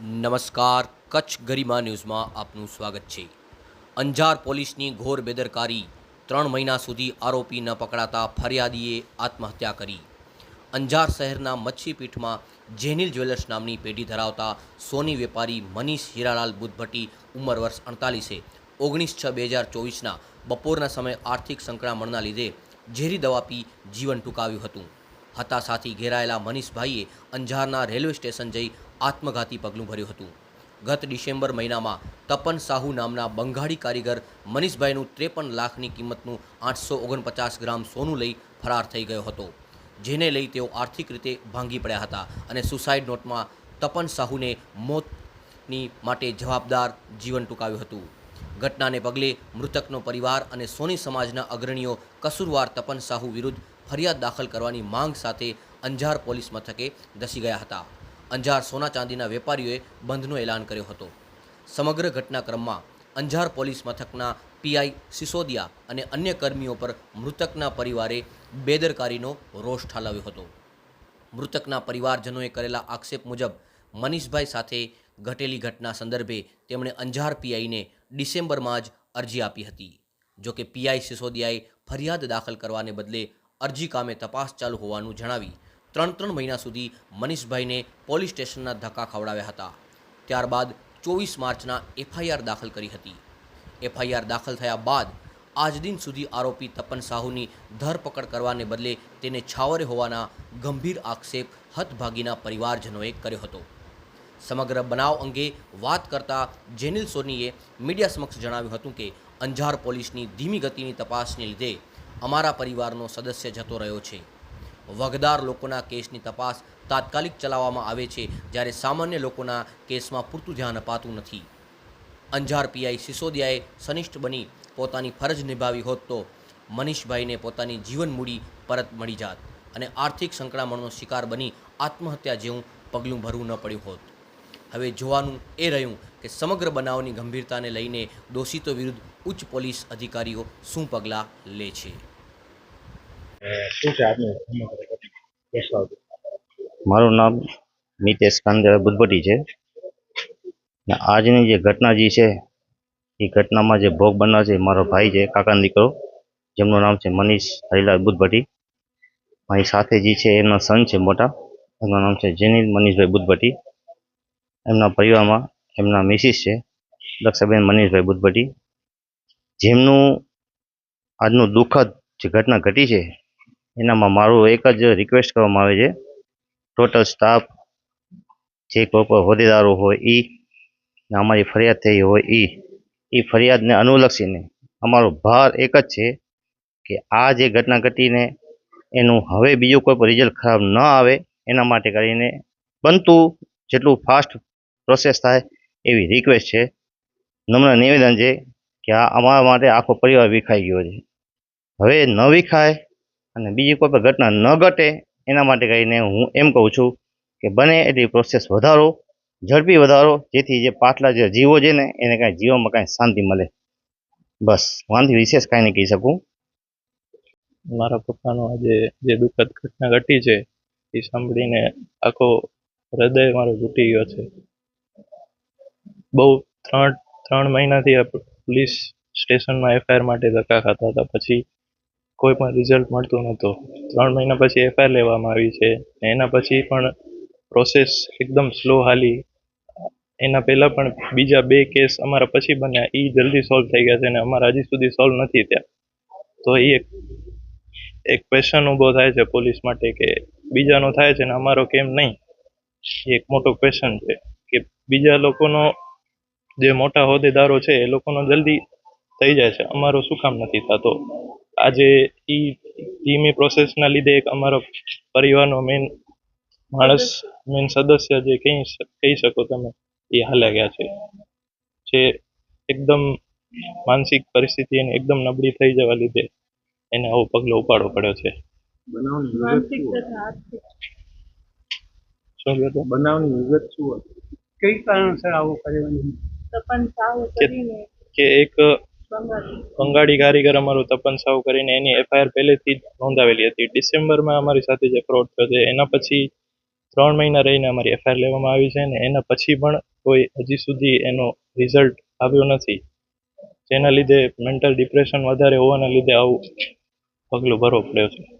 નમસ્કાર, કચ્છ ગરિમા ન્યૂઝમાં આપનું સ્વાગત છે. અંજાર પોલીસની ઘોર બેદરકારી ત્રણ મહિના સુધી આરોપી ન પકડાતા ફરિયાદીએ આત્મહત્યા કરી. અંજાર શહેરના મચ્છીપીઠમાં જેનિલ જ્વેલર્સ નામની પેઢી ધરાવતા સોની વેપારી મનીષ હીરાલાલ બુદ્ધભટ્ટી ઉંમર વર્ષ અડતાલીસે, ઓગણીસ છ બે હજાર ચોવીસના બપોરના સમયે આર્થિક સંકળામણના લીધે ઝેરી દવા પી જીવન ટૂંકાવ્યું હતું. હતાશાથી ઘેરાયેલા મનીષભાઈએ અંજારના રેલવે સ્ટેશન જઈ આત્મઘાતી પગલું ભર્યું હતું. ગત ડિસેમ્બર મહિનામાં તપન સાહુ નામના બંગાળી કારીગર મનીષભાઈનું ત્રેપન લાખની કિંમતનું આઠસો ઓગણપચાસ ગ્રામ સોનું લઈ ફરાર થઈ ગયો હતો. જેને લઈ તેઓ આર્થિક રીતે ભાંગી પડ્યા હતા અને સુસાઇડ નોટમાં તપન સાહુને મોતની માટે જવાબદાર જીવન ટૂંકાવ્યું હતું. ઘટનાને પગલે મૃતકનો પરિવાર અને સોની સમાજના અગ્રણીઓ કસૂરવાર તપન સાહુ વિરુદ્ધ ફરિયાદ દાખલ કરવાની માંગ સાથે અંજાર પોલીસ મથકે ધસી ગયા હતા. અંજાર સોના ચાંદીના વેપારીઓએ બંધનું એલાન કર્યો હતો. સમગ્ર ઘટનાક્રમમાં અંજાર પોલીસ મથકના પીઆઈ સિસોદિયા અને અન્ય કર્મીઓ પર મૃતકના પરિવારે બેદરકારીનો રોષ ઠાલવ્યો હતો. મૃતકના પરિવારજનોએ કરેલા આક્ષેપ મુજબ મનીષભાઈ સાથે ઘટેલી ઘટના સંદર્ભે તેમણે અંજાર પીઆઈને ડિસેમ્બરમાં જ અરજી આપી હતી. જોકે પીઆઈ સિસોદિયાએ ફરિયાદ દાખલ કરવાને બદલે અરજી કામે તપાસ ચાલુ હોવાનું જણાવી ત્રણ ત્રણ મહિના સુધી મનીષભાઈને પોલીસ સ્ટેશનના ધક્કા ખવડાવ્યા હતા. ત્યારબાદ ચોવીસ માર્ચના એફઆઈઆર દાખલ કરી હતી. એફઆઈઆર દાખલ થયા બાદ આજ દિન સુધી આરોપી તપન સાહુની ધરપકડ કરવાને બદલે તેને છાવરે હોવાના ગંભીર આક્ષેપ હતભાગીના પરિવારજનોએ કર્યો હતો. સમગ્ર બનાવ અંગે વાત કરતા જેનિલ સોનીએ મીડિયા સમક્ષ જણાવ્યું હતું કે, અંજાર પોલીસની ધીમી ગતિની તપાસને લીધે અમારા પરિવારનો સદસ્ય જતો રહ્યો છે. વગદાર લોકોના કેસની તપાસ તાત્કાલિક ચલાવવામાં આવે છે, જ્યારે સામાન્ય લોકોના કેસમાં પૂરતું ધ્યાન અપાતું નથી. અંજાર પીઆઈ સિસોદિયાએ સનિષ્ઠ બની પોતાની ફરજ નિભાવી હોત તો મનીષભાઈને પોતાની જીવન મૂડી પરત મળી જાત અને આર્થિક સંકળામણનો શિકાર બની આત્મહત્યા જેવું પગલું ભરવું ન પડ્યું હોત. હવે જોવાનું એ રહ્યું કે સમગ્ર બનાવની ગંભીરતાને લઈને દોષિતો વિરુદ્ધ ઉચ્ચ પોલીસ અધિકારીઓ શું પગલાં લે છે? શું છે આપનું મારું નામ મિતેશ કાંદરા બુદ્ધભટ્ટી છે. ને આજની જે ઘટના જે છે, એ ઘટનામાં જે ભોગ બનનાર છે મારો ભાઈ છે, કાકાનો દીકરો. જેમનું નામ છે મનીષ હરિલાલ બુદ્ધભટ્ટી મારી સાથે જે છે, એમના સન છે મોટા. એમનું નામ છે જેનિલ મનીષભાઈ બુદ્ધભટ્ટી એમના પરિવારમાં એમના મિસિસ છે દક્ષાબેન મનીષભાઈ બુદ્ધભટ્ટી જેમનું આજનું દુઃખદ જે ઘટના ઘટી છે એનામાં મારું એક જ રિક્વેસ્ટ કરવામાં આવે છે. ટોટલ સ્ટાફ જે કોઈ પણ હોદ્દેદારો હોય એ અમારી ફરિયાદ થઈ હોય એ એ ફરિયાદને અનુલક્ષીને અમારો ભાર એક જ છે કે આ જે ઘટના ઘટીને એનું હવે બીજું કોઈ પણ રિઝલ્ટ ખરાબ ન આવે, એના માટે કરીને બનતું જેટલું ફાસ્ટ પ્રોસેસ થાય એવી રિક્વેસ્ટ છે. નમ્ર નિવેદન છે કે આ અમારા માટે આખો પરિવાર વિખાઈ ગયો છે. હવે ન વિખાય અને બીજી કોઈ પણ ઘટના ન ઘટે, એના માટે કરીને હું એમ કહું છું કે બને એટલી પ્રોસેસ વધારો, ઝડપી વધારો, જેથી જે પાછલા જે જીવો છે ને, એને કાંઈ જીવવામાં કાંઈ શાંતિ મળે. બસ વાંધી વિશેષ કાંઈ નહીં કહી શકું. મારા પપ્પાનો આજે જે દુઃખદ ઘટના ઘટી છે, એ સાંભળીને આખો હૃદય મારો તૂટી ગયો છે. બહુ ત્રણ ત્રણ મહિનાથી પોલીસ સ્ટેશનમાં એફઆઈઆર માટે ધક્કા ખાતા હતા. પછી કોઈ પણ રિઝલ્ટ મળતું નહોતું. ત્રણ મહિના પછી એફઆઈઆર લેવામાં આવી છે ને એના પછી પણ પ્રોસેસ એકદમ સ્લો હાલી. એના પહેલાં પણ બીજા બે કેસ અમારા પછી બન્યા. એ જલ્દી સોલ્વ થઈ ગયા છે અને અમારા હજી સુધી સોલ્વ નથી થયા. તો એ એક એક ક્વેશ્ચન ઊભો થાય છે પોલીસ માટે કે બીજાનો થાય છે ને અમારો કેમ નહીં? એ એક મોટો ક્વેશ્ચન છે કે બીજા લોકોનો જે મોટા હોદ્દેદારો છે એ લોકોનો જલ્દી થઈ જાય છે. અમારો શું કામ નથી થતો? આજે એ ધીમી પ્રોસેસના લીધે એક અમારો પરિવારનો મેન માણસ મેન સદસ્ય જે કહી કહી શકો તમે એ હાલ્યા ગયા છે. જે એકદમ માનસિક પરિસ્થિતિ એને એકદમ નબળી થઈ જવા લીધે એને આવો પગલો ઉપાડવો પડ્યો છે. બનાવની વિગત શું હતી? કઈ કારણસર આવું કર્યું કે એક બંગાળી કારીગર અમારો તપન સાવ કરીને એની એફઆઈઆર પહેલેથી જ નોંધાવેલી હતી. ડિસેમ્બરમાં અમારી સાથે જે ફ્રોડ થયો છે, એના પછી ત્રણ મહિના રહીને અમારી એફઆઈઆર લેવામાં આવી છે ને એના પછી પણ કોઈ હજી સુધી એનો રિઝલ્ટ આવ્યો નથી. જેના લીધે મેન્ટલ ડિપ્રેશન વધારે હોવાના લીધે આવું પગલું ભરવું પડ્યું છે.